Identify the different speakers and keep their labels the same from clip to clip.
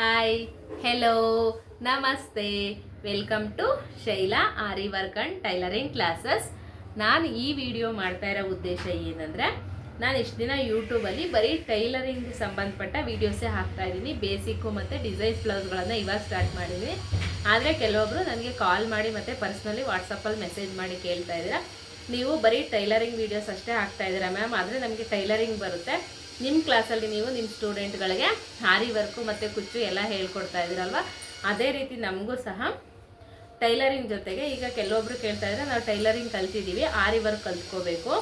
Speaker 1: Hi hello ನಮಸ್ತೆ welcome to Shaila aari work and tailoring classes ನಾನು ಈ video ಮಾಡ್ತಾ ಇರೋ ಉದ್ದೇಶ ಏನಂದರೆ, ನಾನು ಇಷ್ಟು ದಿನ ಯೂಟ್ಯೂಬಲ್ಲಿ ಬರೀ ಟೈಲರಿಂಗ್ ಸಂಬಂಧಪಟ್ಟ ವೀಡಿಯೋಸೇ ಹಾಕ್ತಾ ಇದ್ದೀನಿ. ಬೇಸಿಕ್ಕು ಮತ್ತು ಡಿಸೈನ್ಸ್ ಬ್ಲೌಸ್ಗಳನ್ನು ಇವಾಗ ಸ್ಟಾರ್ಟ್ ಮಾಡಿದ್ದೀನಿ. ಆದರೆ ಕೆಲವೊಬ್ಬರು ನನಗೆ ಕಾಲ್ ಮಾಡಿ ಮತ್ತು ಪರ್ಸ್ನಲಿ ವಾಟ್ಸಪ್ಪಲ್ಲಿ ಮೆಸೇಜ್ ಮಾಡಿ ಕೇಳ್ತಾ ಇದ್ದೀರಾ. ನೀವು ಬರೀ ಟೈಲರಿಂಗ್ ವೀಡಿಯೋಸ್ ಅಷ್ಟೇ ಹಾಕ್ತಾ ಇದ್ದೀರಾ ಮ್ಯಾಮ್ ಆದರೆ ನಮಗೆ ಟೈಲರಿಂಗ್ ಬರುತ್ತೆ. ನಿಮ್ಮ ಕ್ಲಾಸಲ್ಲಿ ನೀವು ನಿಮ್ಮ ಸ್ಟೂಡೆಂಟ್ಗಳಿಗೆ ಹಾರಿ ವರ್ಕು ಮತ್ತು ಕುಚ್ಚು ಎಲ್ಲ ಹೇಳ್ಕೊಡ್ತಾ ಇದ್ದೀರಲ್ವ? ಅದೇ ರೀತಿ ನಮಗೂ ಸಹ ಟೈಲರಿಂಗ್ ಜೊತೆಗೆ ಈಗ ಕೆಲವೊಬ್ರು ಕೇಳ್ತಾ ಇದ್ರೆ ನಾವು ಟೈಲರಿಂಗ್ ಕಲ್ತಿದ್ದೀವಿ ಆರಿ ವರ್ಕ್ ಕಲ್ತ್ಕೋಬೇಕು.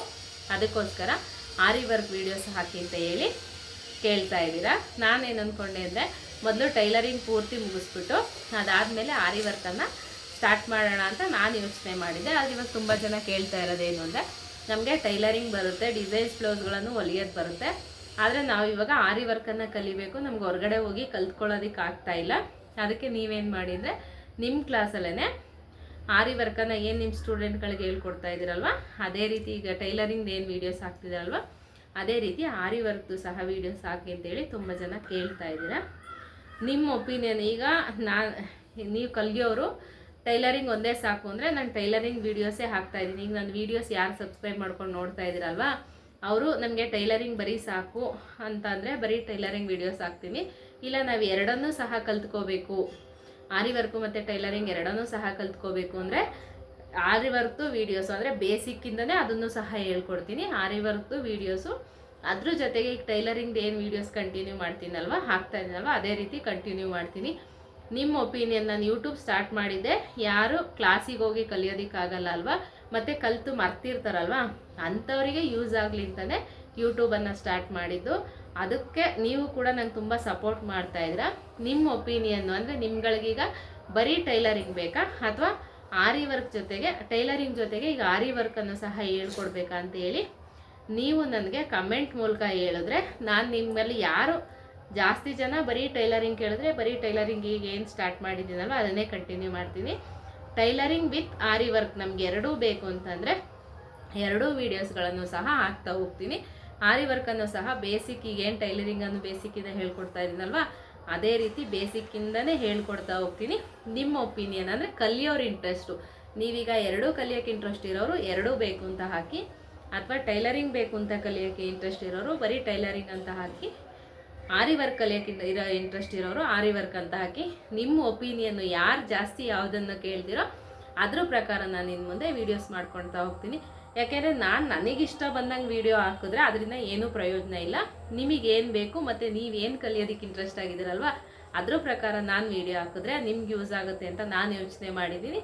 Speaker 1: ಅದಕ್ಕೋಸ್ಕರ ಆರಿ ವರ್ಕ್ ವೀಡಿಯೋಸ್ ಹಾಕಿ ಅಂತ ಹೇಳಿ ಕೇಳ್ತಾ ಇದ್ದೀರಾ. ನಾನೇನು ಅಂದ್ಕೊಂಡೆ ಅಂದರೆ ಮೊದಲು ಟೈಲರಿಂಗ್ ಪೂರ್ತಿ ಮುಗಿಸ್ಬಿಟ್ಟು ಅದಾದಮೇಲೆ ಆರಿ ವರ್ಕನ್ನು ಸ್ಟಾರ್ಟ್ ಮಾಡೋಣ ಅಂತ ನಾನು ಯೋಚನೆ ಮಾಡಿದ್ದೆ. ಆದರೆ ಇವಾಗ ತುಂಬ ಜನ ಕೇಳ್ತಾ ಇರೋದೇನು ಅಂದರೆ ನಮಗೆ ಟೈಲರಿಂಗ್ ಬರುತ್ತೆ ಡಿಸೈನ್ಸ್ ಬ್ಲೌಸ್ಗಳನ್ನು ಹೊಲಿಯೋದು ಬರುತ್ತೆ. ಆದರೆ ನಾವು ಇವಾಗ ಆರಿ ವರ್ಕನ್ನು ಕಲಿಬೇಕು, ನಮ್ಗೆ ಹೊರಗಡೆ ಹೋಗಿ ಕಲ್ತ್ಕೊಳ್ಳೋದಕ್ಕೆ ಆಗ್ತಾ ಇಲ್ಲ. ಅದಕ್ಕೆ ನೀವೇನು ಮಾಡಿದರೆ ನಿಮ್ಮ ಕ್ಲಾಸಲ್ಲೇ ಆರಿ ವರ್ಕನ್ನು ಏನು ನಿಮ್ಮ ಸ್ಟೂಡೆಂಟ್ಗಳಿಗೆ ಹೇಳ್ಕೊಡ್ತಾ ಇದ್ದೀರಲ್ವ ಅದೇ ರೀತಿ ಈಗ ಟೈಲರಿಂಗ್ ಏನು ವೀಡಿಯೋಸ್ ಹಾಕ್ತಿದ್ದೀರಲ್ವ ಅದೇ ರೀತಿ ಆರಿ ವರ್ಕ್ದು ಸಹ ವೀಡಿಯೋಸ್ ಹಾಕಿ ಅಂತೇಳಿ ತುಂಬ ಜನ ಕೇಳ್ತಾ ಇದ್ದೀರ. ನಿಮ್ಮ ಒಪಿನಿಯನ್ ಈಗ ನಾನು ನೀವು ಕಲಿಯೋರು ಟೈಲರಿಂಗ್ ಒಂದೇ ಸಾಕು ಅಂದರೆ ನಾನು ಟೈಲರಿಂಗ್ ವೀಡಿಯೋಸೇ ಹಾಕ್ತಾ ಇದ್ದೀನಿ. ಈಗ ನನ್ನ ವೀಡಿಯೋಸ್ ಯಾರು ಸಬ್ಸ್ಕ್ರೈಬ್ ಮಾಡ್ಕೊಂಡು ನೋಡ್ತಾ ಇದ್ದೀರಲ್ವಾ ಅವರು ನಮಗೆ ಟೈಲರಿಂಗ್ ಬರೀ ಸಾಕು ಅಂತ ಅಂದರೆ ಬರೀ ಟೈಲರಿಂಗ್ ವೀಡಿಯೋಸ್ ಹಾಕ್ತೀನಿ ಇಲ್ಲ, ನಾವು ಎರಡನ್ನೂ ಸಹ ಕಲ್ತ್ಕೋಬೇಕು. ಆರಿ ವರ್ಕು ಮತ್ತು ಟೈಲರಿಂಗ್ ಎರಡನ್ನೂ ಸಹ ಕಲ್ತ್ಕೋಬೇಕು ಅಂದರೆ ಆರಿ ವರ್ಕ್ದು ವೀಡಿಯೋಸು ಅಂದರೆ ಬೇಸಿಕ್ಕಿಂದನೇ ಅದನ್ನು ಸಹ ಹೇಳ್ಕೊಡ್ತೀನಿ. ಆರಿ ವರ್ಕ್ದು ವೀಡಿಯೋಸು ಅದ್ರ ಜೊತೆಗೆ ಈಗ ಟೈಲರಿಂಗ್ದು ಏನು ವೀಡಿಯೋಸ್ ಕಂಟಿನ್ಯೂ ಮಾಡ್ತೀನಲ್ವ, ಹಾಕ್ತಾ ಇದ್ದೀನಲ್ವ ಅದೇ ರೀತಿ ಕಂಟಿನ್ಯೂ ಮಾಡ್ತೀನಿ. ನಿಮ್ಮ ಒಪಿನಿಯನ್ ನಾನು ಯೂಟ್ಯೂಬ್ ಸ್ಟಾರ್ಟ್ ಮಾಡಿದ್ದೆ. ಯಾರು ಕ್ಲಾಸಿಗೆ ಹೋಗಿ ಕಲಿಯೋದಕ್ಕಾಗಲ್ಲ ಅಲ್ವಾ? ಮತ್ತು ಕಲಿತು ಮರ್ತಿರ್ತಾರಲ್ವ? ಅಂಥವರಿಗೆ ಯೂಸ್ ಆಗಲಿ ಅಂತಲೇ ಯೂಟ್ಯೂಬನ್ನು ಸ್ಟಾರ್ಟ್ ಮಾಡಿದ್ದು. ಅದಕ್ಕೆ ನೀವು ಕೂಡ ನಂಗೆ ತುಂಬ ಸಪೋರ್ಟ್ ಮಾಡ್ತಾ ಇದ್ದೀರಾ. ನಿಮ್ಮ ಒಪಿನಿಯನ್ನು ಅಂದರೆ ನಿಮ್ಗಳಿಗೀಗ ಬರೀ ಟೈಲರಿಂಗ್ ಬೇಕಾ? ಅಥವಾ ಆರಿ ವರ್ಕ್ ಜೊತೆಗೆ ಟೈಲರಿಂಗ್ ಜೊತೆಗೆ ಈಗ ಆರಿ ವರ್ಕನ್ನು ಸಹ ಹೇಳ್ಕೊಡ್ಬೇಕಾ ಅಂತ ಹೇಳಿ ನೀವು ನನಗೆ ಕಮೆಂಟ್ ಮೂಲಕ ಹೇಳಿದ್ರೆ ನಾನು ನಿಮ್ಮಲ್ಲಿ ಯಾರು ಜಾಸ್ತಿ ಜನ ಬರೀ ಟೈಲರಿಂಗ್ ಕೇಳಿದ್ರೆ ಬರೀ ಟೈಲರಿಂಗ್ ಈಗ ಏನು ಸ್ಟಾರ್ಟ್ ಮಾಡಿದ್ದೀನಲ್ವ? ಅದನ್ನೇ ಕಂಟಿನ್ಯೂ ಮಾಡ್ತೀನಿ. ಟೈಲರಿಂಗ್ ವಿತ್ ಆರಿ ವರ್ಕ್ ನಮ್ಗೆ ಎರಡೂ ಬೇಕು ಅಂತಂದರೆ ಎರಡೂ ವೀಡಿಯೋಸ್ಗಳನ್ನು ಸಹ ಹಾಕ್ತಾ ಹೋಗ್ತೀನಿ. ಆರಿ ವರ್ಕನ್ನು ಸಹ ಬೇಸಿಕ್ ಟೈಲರಿಂಗ್ ಟೈಲರಿಂಗನ್ನು ಬೇಸಿಕ್ಕಿಂದ ಹೇಳ್ಕೊಡ್ತಾ ಇದ್ದೀನಲ್ವ? ಅದೇ ರೀತಿ ಬೇಸಿಕ್ಕಿಂದನೇ ಹೇಳ್ಕೊಡ್ತಾ ಹೋಗ್ತೀನಿ. ನಿಮ್ಮ ಒಪಿನಿಯನ್ ಅಂದರೆ ಕಲಿಯೋರ ಇಂಟ್ರೆಸ್ಟು ನೀವೀಗ ಎರಡೂ ಕಲಿಯೋಕ್ಕೆ ಇಂಟ್ರೆಸ್ಟ್ ಇರೋರು ಎರಡೂ ಬೇಕು ಅಂತ ಹಾಕಿ, ಅಥವಾ ಟೈಲರಿಂಗ್ ಬೇಕು ಅಂತ ಕಲಿಯೋಕ್ಕೆ ಇಂಟ್ರೆಸ್ಟ್ ಇರೋರು ಬರೀ ಟೈಲರಿಂಗ್ ಅಂತ ಹಾಕಿ ಆರಿ ವರ್ಕ್ ಕಲಿಯೋಕೆ ಇರೋ ಇಂಟ್ರೆಸ್ಟ್ ಇರೋರು ಆರಿ ವರ್ಕ್ ಅಂತ ಹಾಕಿ ನಿಮ್ಮ ಒಪಿನಿಯನ್ನು ಯಾರು ಜಾಸ್ತಿ ಯಾವುದನ್ನು ಕೇಳ್ತೀರೋ ಅದ್ರ ಪ್ರಕಾರ ನಾನು ಇನ್ನು ಮುಂದೆ ವೀಡಿಯೋಸ್ ಮಾಡ್ಕೊಳ್ತಾ ಹೋಗ್ತೀನಿ. ಯಾಕೆಂದರೆ ನಾನು ನನಗಿಷ್ಟ ಬಂದಂಗೆ ವೀಡಿಯೋ ಹಾಕಿದ್ರೆ ಅದರಿಂದ ಏನೂ ಪ್ರಯೋಜನ ಇಲ್ಲ. ನಿಮಗೇನು ಬೇಕು ಮತ್ತು ನೀವೇನು ಕಲಿಯೋದಕ್ಕೆ ಇಂಟ್ರೆಸ್ಟ್ ಆಗಿದ್ದೀರಲ್ವ, ಅದ್ರ ಪ್ರಕಾರ ನಾನು ವೀಡಿಯೋ ಹಾಕಿದ್ರೆ ನಿಮ್ಗೆ ಯೂಸ್ ಆಗುತ್ತೆ ಅಂತ ನಾನು ಯೋಚನೆ ಮಾಡಿದ್ದೀನಿ.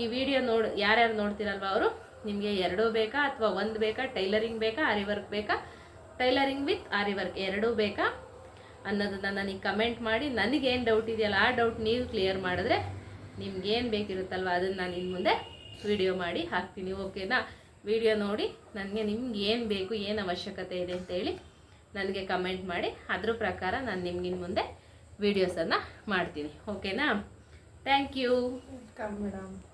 Speaker 1: ಈ ವಿಡಿಯೋ ನೋಡ್, ಯಾರ್ಯಾರು ನೋಡ್ತೀರಲ್ವ ಅವರು, ನಿಮಗೆ ಎರಡೂ ಬೇಕಾ ಅಥವಾ ಒಂದು ಬೇಕಾ? ಟೈಲರಿಂಗ್ ಬೇಕಾ? ಆರಿ ವರ್ಕ್ ಬೇಕಾ? ಟೈಲರಿಂಗ್ ವಿತ್ ಆರಿ ವರ್ಕ್ ಎರಡೂ ಬೇಕಾ? ಅನ್ನೋದನ್ನು ನನಗೆ ಕಮೆಂಟ್ ಮಾಡಿ, ನನಗೇನು ಡೌಟ್ ಇದೆಯಲ್ಲ, ಆ ಡೌಟ್ ನೀವು ಕ್ಲಿಯರ್ ಮಾಡಿದ್ರೆ ನಿಮ್ಗೇನು ಬೇಕಿರುತ್ತಲ್ವ ಅದನ್ನು ನಾನು ಇನ್ನು ಮುಂದೆ ವಿಡಿಯೋ ಮಾಡಿ ಹಾಕ್ತೀನಿ ಓಕೆನಾ ವಿಡಿಯೋ ನೋಡಿ ನನಗೆ ನಿಮ್ಗೆ ಏನು ಬೇಕು, ಏನು ಅವಶ್ಯಕತೆ ಇದೆ ಅಂತ ಹೇಳಿ ನನಗೆ ಕಮೆಂಟ್ ಮಾಡಿ, ಅದ್ರ ಪ್ರಕಾರ ನಾನು ನಿಮ್ಗಿನ್ ಮುಂದೆ ವೀಡಿಯೋಸನ್ನು ಮಾಡ್ತೀನಿ ಓಕೆನಾ ಥ್ಯಾಂಕ್ ಯು
Speaker 2: ಮೇಡಮ್